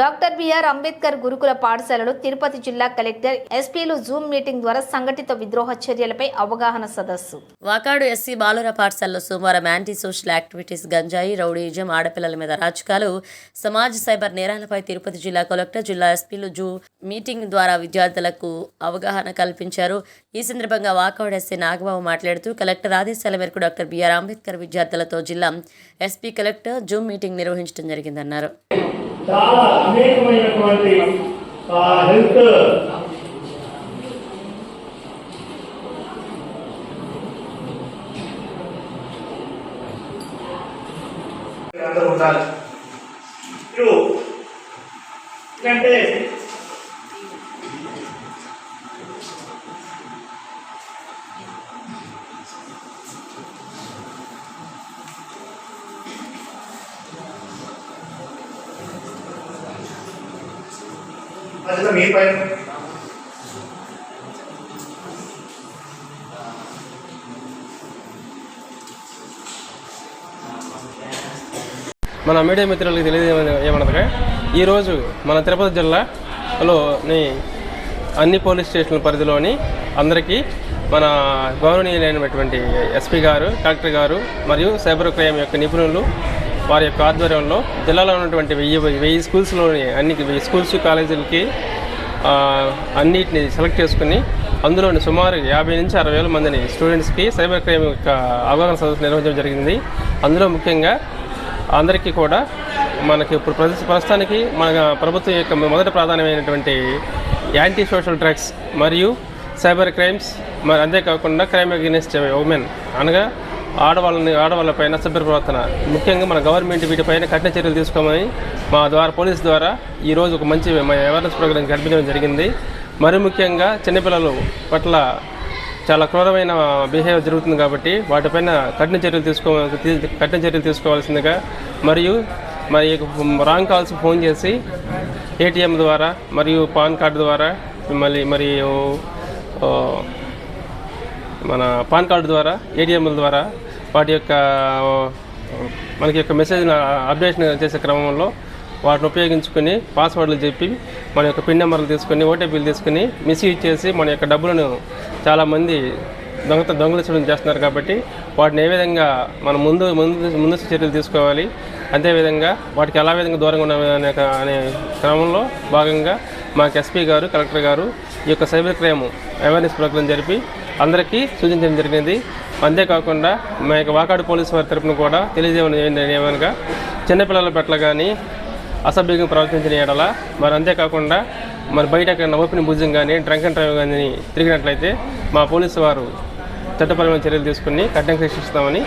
Doctor BR Ambedkar గురుకుల పాఠశాలలో తిరుపతి జిల్లా కలెక్టర్ ఎస్పీలు జూమ్ మీటింగ్ ద్వారా సంఘటిత విద్రోహ చర్యలపై అవగాహన సదస్సు. వాకాడు ఎస్సీ బాలుర పాఠశాలలో సోమవారం యాంటీ సోషల్ యాక్టివిటీస్ గంజాయి రౌడీజం ఆడపిల్లల మీద రాజకాలు సమాజ్ సైబర్ నేరాలపై తిరుపతి జిల్లా కలెక్టర్ జిల్లా ఎస్పీలు జూ మీటింగ్ ద్వారా విద్యార్థులకు అవగాహన కల్పించారు. ఈ సందర్భంగా వాకాడు ఎస్సీ నాగబాబు మాట్లాడుతూ కలెక్టర్ ఆదేశాల మేరకు డాక్టర్ బిఆర్ అంబేద్కర్ విద్యార్థులతో జిల్లా ఎస్పీ కలెక్టర్ జూమ్ మీటింగ్ నిర్వహించడం జరిగిందన్నారు. చాలా అనేకమైనటువంటి హెల్త్ ఉండాలి. అంటే బాధ్యత మీ పైన మన మీడియా మిత్రులకు తెలియదు ఏమనగా ఈరోజు మన తిరుపతి జిల్లాలోని అన్ని పోలీస్ స్టేషన్ల పరిధిలోని అందరికీ మన గౌరవనీయులైనటువంటి ఎస్పీ గారు కలెక్టర్ గారు మరియు సైబర్ క్రైమ్ యొక్క నిపుణులు వారి యొక్క ఆధ్వర్యంలో జిల్లాలో ఉన్నటువంటి వెయ్యి వెయ్యి స్కూల్స్లోని అన్ని వెయ్యి స్కూల్స్ కాలేజీలకి అన్నిటిని సెలెక్ట్ చేసుకుని అందులోని సుమారు యాభై నుంచి అరవై వేల మందిని స్టూడెంట్స్కి సైబర్ క్రైమ్ యొక్క అవగాహన సదస్సు నిర్వహించడం జరిగింది. అందులో ముఖ్యంగా అందరికీ కూడా మనకి ఇప్పుడు ప్రస్తుతానికి మన ప్రభుత్వం యొక్క మొదటి ప్రాధాన్యమైనటువంటి యాంటీ సోషల్ డ్రగ్స్ మరియు సైబర్ క్రైమ్స్ మరి అంతేకాకుండా క్రైమ్ అగెనిస్ట్ ఉమెన్ అనగా ఆడవాళ్ళని ఆడవాళ్ళపైన సభ్య ప్రవర్తన. ముఖ్యంగా మన గవర్నమెంట్ వీటిపైన కఠిన చర్యలు తీసుకోమని మా ద్వారా పోలీస్ ద్వారా ఈరోజు ఒక మంచి అవేర్నెస్ ప్రోగ్రాం కల్పించడం జరిగింది. మరి ముఖ్యంగా చిన్నపిల్లలు పట్ల చాలా క్రూరమైన బిహేవియర్ జరుగుతుంది కాబట్టి వాటిపైన కఠిన చర్యలు తీసుకో కఠిన చర్యలు తీసుకోవాల్సిందిగా మరియు మరి రాంగ్ కాల్స్ ఫోన్ చేసి ఏటీఎం ద్వారా మరియు పాన్ కార్డు ద్వారా మళ్ళీ మరియు మన పాన్ కార్డు ద్వారా ఏటీఎంల ద్వారా వాటి యొక్క మనకి యొక్క మెసేజ్ అప్డేషన్ చేసే క్రమంలో వాటిని ఉపయోగించుకొని పాస్వర్డ్లు చెప్పి మన యొక్క పిన్ నెంబర్లు తీసుకొని ఓటీపీలు తీసుకొని మిస్యూజ్ చేసి మన యొక్క డబ్బులను చాలామంది దొంగత దొంగలించడం చేస్తున్నారు కాబట్టి వాటిని ఏ విధంగా మనం ముందు ముందు ముందస్తు చర్యలు తీసుకోవాలి అదేవిధంగా వాటికి ఎలా విధంగా దూరంగా ఉండాలి అనే అనే క్రమంలో భాగంగా మాకు ఎస్పీ గారు కలెక్టర్ గారు ఈ యొక్క సైబర్ క్రైమ్ అవేర్నెస్ ప్రోగ్రాం జరిపి అందరికీ సూచించడం జరిగింది. అంతేకాకుండా మా యొక్క వాకాడు పోలీసు వారి తరపున కూడా తెలియజేయడం ఏమనగా చిన్నపిల్లల పట్ల కానీ అసభ్యంగా ప్రవర్తించిన ఎడల మరి అంతేకాకుండా మరి బయట ఎక్కడ ఓపెన్ భుజం కానీ డ్రంక్ అండ్ డ్రైవ్ కానీ తిరిగినట్లయితే మా పోలీసు వారు చట్టపరమైన చర్యలు తీసుకుని కఠినంగా శిక్షిస్తామని